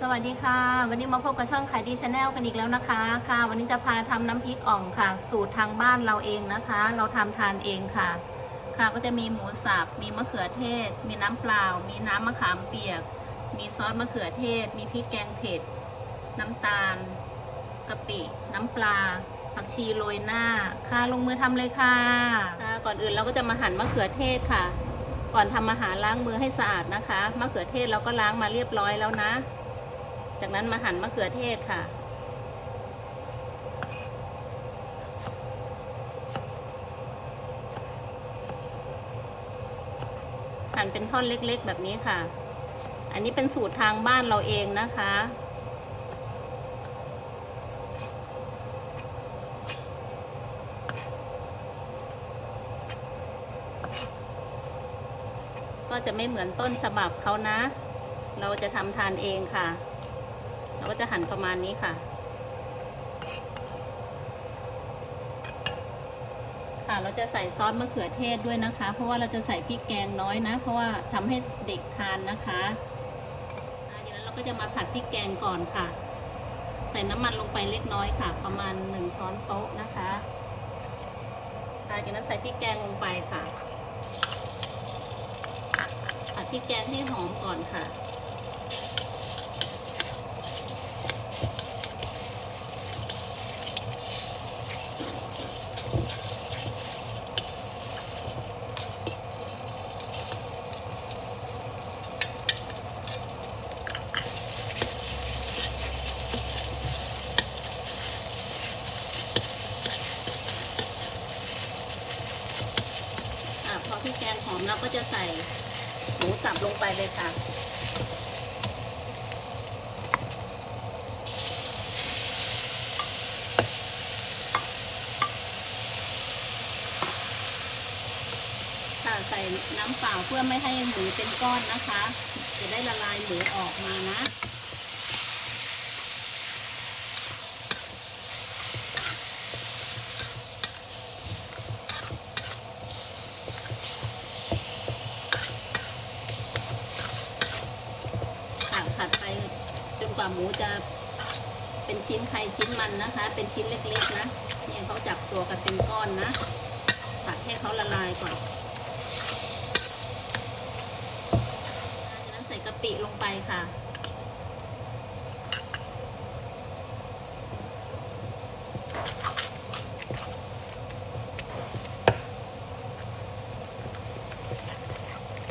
สวัสดีค่ะ วันนี้มาพบกับช่องขายดีชาแนลกันอีกแล้วนะคะค่ะ วันนี้จะพาทำน้ำพริกอ่องค่ะ สูตรทางบ้านเราเองนะคะ เราทำทานเองค่ะ ค่ะก็จะมีหมูสับมีมะเขือเทศ มีน้ำเปล่า มีน้ำมะขามเปียก มีซอสมะเขือเทศ มีพริกแกงเผ็ด น้ำตาลกะปิน้ำปลาผักชีโรยหน้าค่ะลงมือทำเลยค่ะค่ะ ก่อนอื่นเราก็จะมาหั่นมะเขือเทศค่ะ ก่อนทำอาหารล้างมือให้สะอาดนะคะมะเขือเทศเราก็ล้างมาเรียบร้อยแล้วนะ จากนั้นมาหั่นมะเขือเทศค่ะ หั่นเป็นท่อนเล็กๆแบบนี้ค่ะ อันนี้เป็นสูตรทางบ้านเราเองนะคะก็จะไม่เหมือนต้นฉบับเขานะ เราจะทำทานเองค่ะ ก็จะหั่นประมาณนี้ค่ะ ค่ะเราจะใส่ซอสมะเขือเทศด้วยนะคะ เพราะว่าเราจะใส่พริกแกงน้อยนะ เพราะว่าทำให้เด็กทานนะคะจากนั้นเราก็จะมาผัดพริกแกงก่อนค่ะ ใส่น้ำมันลงไปเล็กน้อยค่ะ ประมาณหนึ่งช้อนโต๊ะนะคะจากนั้นใส่พริกแกงลงไปค่ะผัดพริกแกงให้หอมก่อนค่ะพอพริกแกง หอมเราก็จะใส่หมูสับลงไปเลยค่ะ ค่ะใส่น้ำเปล่าเพื่อไม่ให้หมูเป็นก้อนนะคะ จะได้ละลายหมูออกมานะค่ะผัดไปจนก ว่าหมูจะเป็นชิ้นใครชิ้นมันนะคะ เป็นชิ้นเล็กๆนะเนี่ยเขาจับตัวกันเป็นก้อนนะผัดให้เขาละลายก่อนจากนั้นใส่กะปิลงไปค่ะ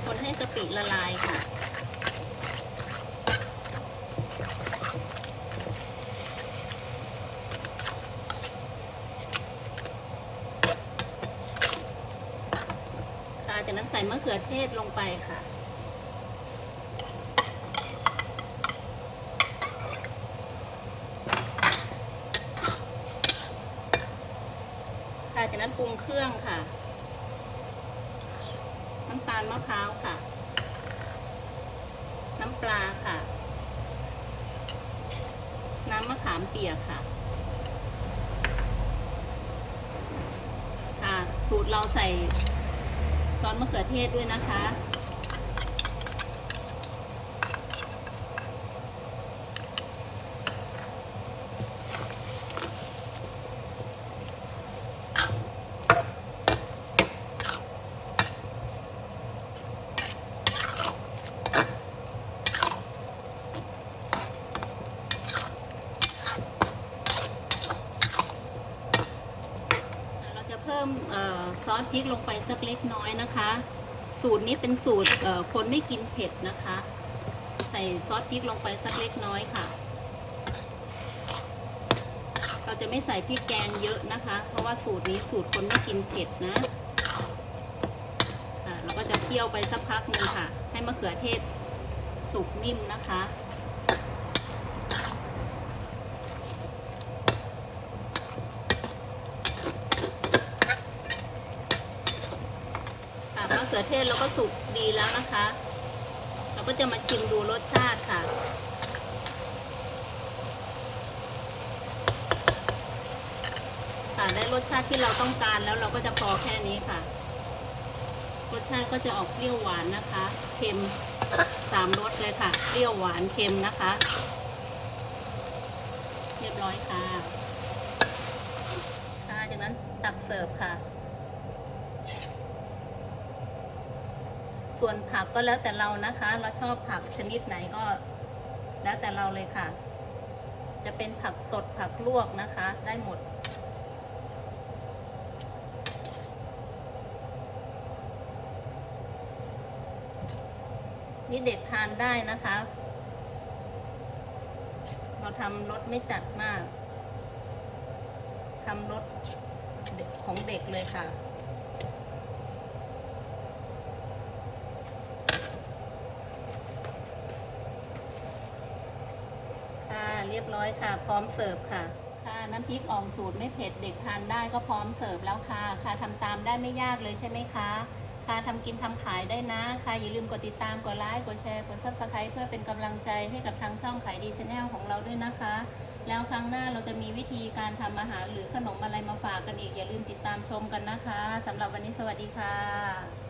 คนให้กะปิละลายค่ะ จากนั้นใส่มะเขือเทศลงไปค่ะ ค่ะจากนั้นปรุงเครื่องค่ะ น้ำตาลมะพร้าวค่ะ น้ำปลาค่ะ น้ำมะขามเปียกค่ะค่ะสูตรเราใส่ ซอสมะเขือเทศด้วยนะคะ พิ่มอซอสพริกลงไปสักเล็กน้อยนะคะ สูตรนี้เป็นสูตรคนไม่กินเผ็ดนะคะ ใส่ซอสพริกลงไปสักเล็กน้อยค่ะ เราจะไม่ใส่พริกแกงเยอะนะคะ เพราะว่าสูตรนี้สูตรคนไม่กินเผ็ดนะเราก็จะเคี่ยวไปสักพักนึงค่ะ ให้มะเขือเทศสุกนิ่มนะคะ ค่ะมะเขือเทศเราก็สุกดีแล้วนะคะ เราก็จะมาชิมดูรสชาติค่ะ ค่ะได้รสชาติที่เราต้องการแล้วเราก็จะพอแค่นี้ค่ะ รสชาติก็จะออกเปรี้ยวหวานนะคะ เค็มสสามรสเลยค่ะ เปรี้ยวหวานเค็มนะคะ เรียบร้อยค่ะ ค่ะจากนั้นตักเสิร์ฟค่ะ ส่วนผักก็แล้วแต่เรานะคะ เราชอบผักชนิดไหนก็แล้วแต่เราเลยค่ะ จะเป็นผักสดผักลวกนะคะ ได้หมด นี่เด็กทานได้นะคะ เราทำรสไม่จัดมากทำรสของเด็กเลยค่ะ ค่ะเรียบร้อยค่ะ พร้อมเสิร์ฟค่ะ ค่ะน้ำพริกอ่องสูตรไม่เผ็ดเด็กทานได้ก็พร้อมเสิร์ฟแล้วค่ะ ค่ะทำตามได้ไม่ยากเลยใช่ไหมคะ ค่ะทำกินทำขายได้นะ ค่ะอย่าลืมกดติดตามกดไลค์กดแชร์กดซับสไครต์เพื่อเป็นกำลังใจให้กับทางช่องขายดีชาแนลของเราด้วยนะคะ แล้วครั้งหน้าเราจะมีวิธีการทำอาหารหรือขนมอะไรมาฝากกันอีกอย่าลืมติดตามชมกันนะคะสำหรับวันนี้สวัสดีค่ะ